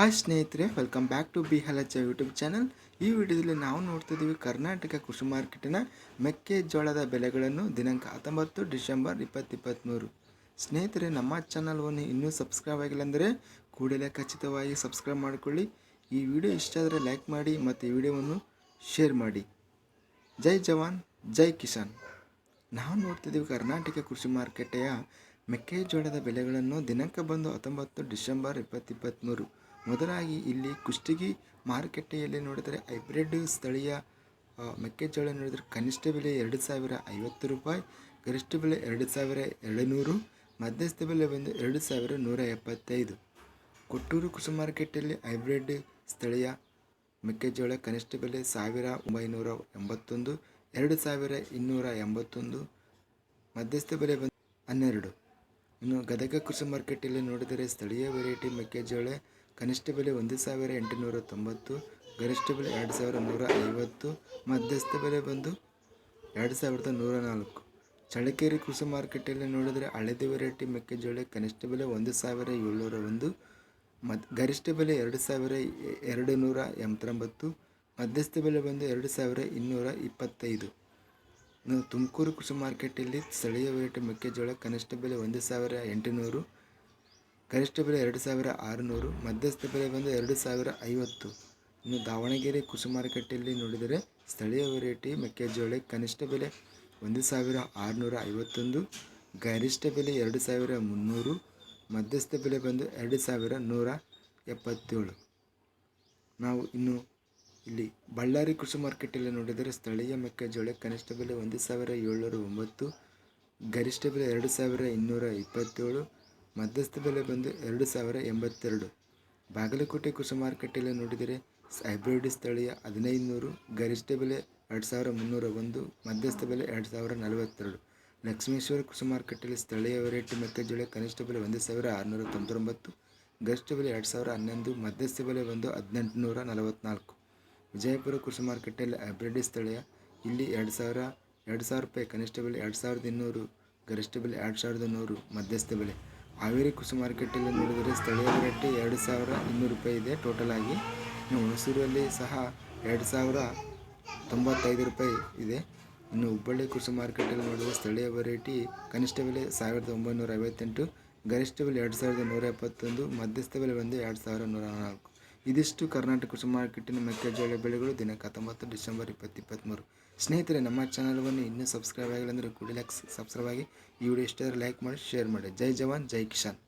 Hi ಸ್ನೇಹಿತರೆ welcome back to B ಹಲಚ YouTube channel ಈ ವಿಡಿಯೋದಲ್ಲಿ ನಾವು ನೋಡ್ತಿದ್ದೀವಿ ಕರ್ನಾಟಕ ಕೃಷಿ ಮಾರ್ಕೆಟಿನ ಮೆಕ್ಕೆಜೋಳದ ಬೆಲೆಗಳನ್ನು ದಿನಾಂಕ ಹತ್ತೊಂಬತ್ತು ಡಿಸೆಂಬರ್ ಇಪ್ಪತ್ತಿಪ್ಪತ್ತ್ಮೂರು ಸ್ನೇಹಿತರೆ, ನಮ್ಮ ಚಾನಲ್ವನ್ನು ಇನ್ನೂ ಸಬ್ಸ್ಕ್ರೈಬ್ ಆಗಿಲ್ಲ ಅಂದರೆ ಕೂಡಲೇ ಖಚಿತವಾಗಿ ಸಬ್ಸ್ಕ್ರೈಬ್ ಮಾಡಿಕೊಳ್ಳಿ. ಈ ವಿಡಿಯೋ ಇಷ್ಟ ಆದರೆ ಲೈಕ್ ಮಾಡಿ ಮತ್ತು ಈ ವಿಡಿಯೋವನ್ನು ಶೇರ್ ಮಾಡಿ. ಜೈ ಜವಾನ್, ಜೈ ಕಿಸಾನ್. ನಾವು ನೋಡ್ತಿದ್ದೀವಿ ಕರ್ನಾಟಕ ಕೃಷಿ ಮಾರುಕಟ್ಟೆಯ ಮೆಕ್ಕೆಜೋಳದ ಬೆಲೆಗಳನ್ನು ದಿನಾಂಕ ಬಂದು ಹತ್ತೊಂಬತ್ತು ಡಿಸೆಂಬರ್ ಇಪ್ಪತ್ತಿಪ್ಪತ್ತ್ಮೂರು ಮೊದಲಾಗಿ ಇಲ್ಲಿ ಕುಷ್ಟಗಿ ಮಾರುಕಟ್ಟೆಯಲ್ಲಿ ನೋಡಿದರೆ ಹೈಬ್ರಿಡ್ ಸ್ಥಳೀಯ ಮೆಕ್ಕೆಜೋಳ ನೋಡಿದರೆ ಕನಿಷ್ಠ ಬೆಲೆ ಎರಡು ಸಾವಿರ ಐವತ್ತು ರೂಪಾಯಿ, ಗರಿಷ್ಠ ಬೆಲೆ ಎರಡು ಸಾವಿರ ಎರಡು ನೂರು ಮಧ್ಯಸ್ಥ ಬೆಲೆ ಬಂದು ಎರಡು ಸಾವಿರ ನೂರ ಎಪ್ಪತ್ತೈದು. ಕೊಟ್ಟೂರು ಕೃಷಿ ಮಾರ್ಕೆಟಲ್ಲಿ ಹೈಬ್ರಿಡ್ ಸ್ಥಳೀಯ ಮೆಕ್ಕೆಜೋಳ ಕನಿಷ್ಠ ಬೆಲೆ ಸಾವಿರ ಒಂಬೈನೂರ ಎಂಬತ್ತೊಂದು, ಎರಡು ಸಾವಿರ ಇನ್ನೂರ ಎಂಬತ್ತೊಂದು, ಮಧ್ಯಸ್ಥ ಬೆಲೆ ಬಂದು ಹನ್ನೆರಡು. ಇನ್ನು ಗದಗ ಕೃಷಿ ಮಾರ್ಕೆಟಲ್ಲಿ ನೋಡಿದರೆ ಸ್ಥಳೀಯ ವೆರೈಟಿ ಮೆಕ್ಕೆಜೋಳ ಕನಿಷ್ಠ ಬೆಲೆ ಒಂದು ಸಾವಿರ ಎಂಟುನೂರ ತೊಂಬತ್ತು, ಗರಿಷ್ಠ ಬೆಲೆ ಎರಡು ಸಾವಿರ ನೂರ ಐವತ್ತು, ಮಧ್ಯಸ್ಥ ಬೆಲೆ ಬಂದು ಎರಡು ಸಾವಿರದ ನೂರ ನಾಲ್ಕು. ಚಳ್ಳಕೆರೆ ಕೃಷಿ ಮಾರ್ಕೆಟಲ್ಲಿ ನೋಡಿದರೆ ಹಳದಿ ವೆರೈಟಿ ಮೆಕ್ಕೆಜೋಳ ಕನಿಷ್ಠ ಬೆಲೆ ಒಂದು ಸಾವಿರ ಏಳ್ನೂರ ಒಂದು, ಮದ್, ಗರಿಷ್ಠ ಬೆಲೆ ಎರಡು ಸಾವಿರ ಎರಡು ನೂರ ಎಂಬತ್ತೊಂಬತ್ತು, ಮಧ್ಯಸ್ಥ ಬೆಲೆ ಬಂದು ಎರಡು ಸಾವಿರ ಇನ್ನೂರ ಇಪ್ಪತ್ತೈದು. ತುಮಕೂರು ಕೃಷಿ ಮಾರ್ಕೆಟಲ್ಲಿ ಸ್ಥಳೀಯ ವೆರೈಟಿ ಮೆಕ್ಕೆಜೋಳ ಕನಿಷ್ಠ ಬೆಲೆ ಒಂದು ಸಾವಿರ ಎಂಟುನೂರು ಗರಿಷ್ಠ ಬೆಲೆ ಎರಡು ಸಾವಿರ ಆರುನೂರು, ಮಧ್ಯಸ್ಥ ಬೆಲೆ ಬಂದು ಎರಡು ಸಾವಿರ ಐವತ್ತು. ಇನ್ನು ದಾವಣಗೆರೆ ಕೃಷಿ ಮಾರುಕಟ್ಟೆಯಲ್ಲಿ ನೋಡಿದರೆ ಸ್ಥಳೀಯ ವೆರೈಟಿ ಮೆಕ್ಕೆಜೋಳ ಕನಿಷ್ಠ ಬೆಲೆ ಒಂದು ಸಾವಿರ ಆರುನೂರ ಐವತ್ತೊಂದು, ಗರಿಷ್ಠ ಬೆಲೆ ಎರಡು ಸಾವಿರ ಮುನ್ನೂರು, ಮಧ್ಯಸ್ಥ ಬೆಲೆ ಬಂದು ಎರಡು ಸಾವಿರ ನೂರ ಎಪ್ಪತ್ತೇಳು. ನಾವು ಇನ್ನು ಇಲ್ಲಿ ಬಳ್ಳಾರಿ ಕೃಷಿ ಮಾರುಕಟ್ಟೆಯಲ್ಲಿ ನೋಡಿದರೆ ಸ್ಥಳೀಯ ಮೆಕ್ಕೆಜೋಳ ಕನಿಷ್ಠ ಬೆಲೆ ಒಂದು ಸಾವಿರ ಏಳ್ನೂರ ಒಂಬತ್ತು, ಗರಿಷ್ಠ ಬೆಲೆ ಎರಡು ಸಾವಿರ ಇನ್ನೂರ ಇಪ್ಪತ್ತೇಳು ಮಧ್ಯಸ್ಥ ಬೆಲೆ ಬಂದು ಎರಡು ಸಾವಿರ ಎಂಬತ್ತೆರಡು. ಬಾಗಲಕೋಟೆ ಕೃಷಿ ಮಾರುಕಟ್ಟೆಯಲ್ಲಿ ನೋಡಿದರೆ ಹೈಬ್ರಿಡ್ ಸ್ಥಳೀಯ ಹದಿನೈದು ನೂರು ಗರಿಷ್ಠ ಬೆಲೆ ಎರಡು ಸಾವಿರ ಮುನ್ನೂರ ಒಂದು, ಮಧ್ಯಸ್ಥ ಬೆಲೆ ಎರಡು ಸಾವಿರ ನಲವತ್ತೆರಡು. ಲಕ್ಷ್ಮೇಶ್ವರ ಕೃಷಿ ಮಾರುಕಟ್ಟೆಯಲ್ಲಿ ಸ್ಥಳೀಯ ವೆರೈಟಿ ಮೆಕ್ಕೆಜೋಳ ಕನಿಷ್ಠ ಬೆಲೆ ಒಂದು ಸಾವಿರ ಆರುನೂರ ತೊಂಬತ್ತೊಂಬತ್ತು, ಗರಿಷ್ಠ ಬೆಲೆ ಎರಡು ಸಾವಿರ ಹನ್ನೊಂದು, ಮಧ್ಯಸ್ಥ ಬೆಲೆ ಬಂದು ಹದಿನೆಂಟು ನೂರ ನಲವತ್ತ್ನಾಲ್ಕು ವಿಜಯಪುರ ಕೃಷಿ ಮಾರುಕಟ್ಟೆಯಲ್ಲಿ ಹೈಬ್ರಿಡ್ ಸ್ಥಳೀಯ ಇಲ್ಲಿ ಎರಡು ಸಾವಿರ ಎರಡು ಸಾವಿರ ರೂಪಾಯಿ ಕನಿಷ್ಠ ಬೆಲೆ ಎರಡು ಸಾವಿರದ ಇನ್ನೂರು, ಗರಿಷ್ಠ ಬೆಲೆ ಎರಡು ಸಾವಿರದ ನೂರು, ಮಧ್ಯಸ್ಥ ಬೆಲೆ. ಹಾವೇರಿ ಕೃಷಿ ಮಾರ್ಕೆಟಲ್ಲಿ ನೋಡಿದರೆ ಸ್ಥಳೀಯ ರೇಟ್ ಎರಡು ಸಾವಿರ ಇನ್ನೂರು ರೂಪಾಯಿ ಇದೆ ಟೋಟಲ್ ಆಗಿ. ಇನ್ನು ಹುಣಸೂರಲ್ಲಿ ಸಹ ಎರಡು ಸಾವಿರ ತೊಂಬತ್ತೈದು ರೂಪಾಯಿ ಇದೆ. ಇನ್ನು ಹುಬ್ಬಳ್ಳಿ ಕೃಷಿ ಮಾರ್ಕೆಟಲ್ಲಿ ನೋಡಿದರೆ ಸ್ಥಳೀಯ ವೆರೈಟಿ ಕನಿಷ್ಠ ಬೆಲೆ ಸಾವಿರದ ಒಂಬೈನೂರ ಐವತ್ತೆಂಟು, ಗರಿಷ್ಠ ಬೆಲೆ ಎರಡು ಸಾವಿರದ ನೂರ ಎಪ್ಪತ್ತೊಂದು, ಮಧ್ಯಸ್ಥ ಬೆಲೆ ಬಂದು ಎರಡು ಸಾವಿರ ನೂರ ನಾಲ್ಕು. ಇದಿಷ್ಟು ಕರ್ನಾಟಕ ಕೃಷಿ ಮಾರ್ಕೆಟಿನ ಮೆಕ್ಕೆಜೋಳ ಬೆಳೆಗಳು ದಿನಾಂಕ ಹತ್ತೊಂಬತ್ತು ಡಿಸೆಂಬರ್ ಇಪ್ಪತ್ತಿಪ್ಪತ್ತ್ಮೂರು ಸ್ನೇಹಿತರೆ, ನಮ್ಮ ಚಾನಲ್ವನ್ನು ಇನ್ನೂ ಸಬ್ಸ್ಕ್ರೈಬ್ ಆಗಿಲ್ಲ ಅಂದರೆ ಕೂಡಲೇ ಸಬ್ಸ್ಕ್ರೈಬ್ ಆಗಿ ಈ ವಿಡಿಯೋ ಇಷ್ಟ ಲೈಕ್ ಮಾಡಿ, ಶೇರ್ ಮಾಡಿ. ಜೈ ಜವಾನ್, ಜೈ ಕಿಸಾನ್.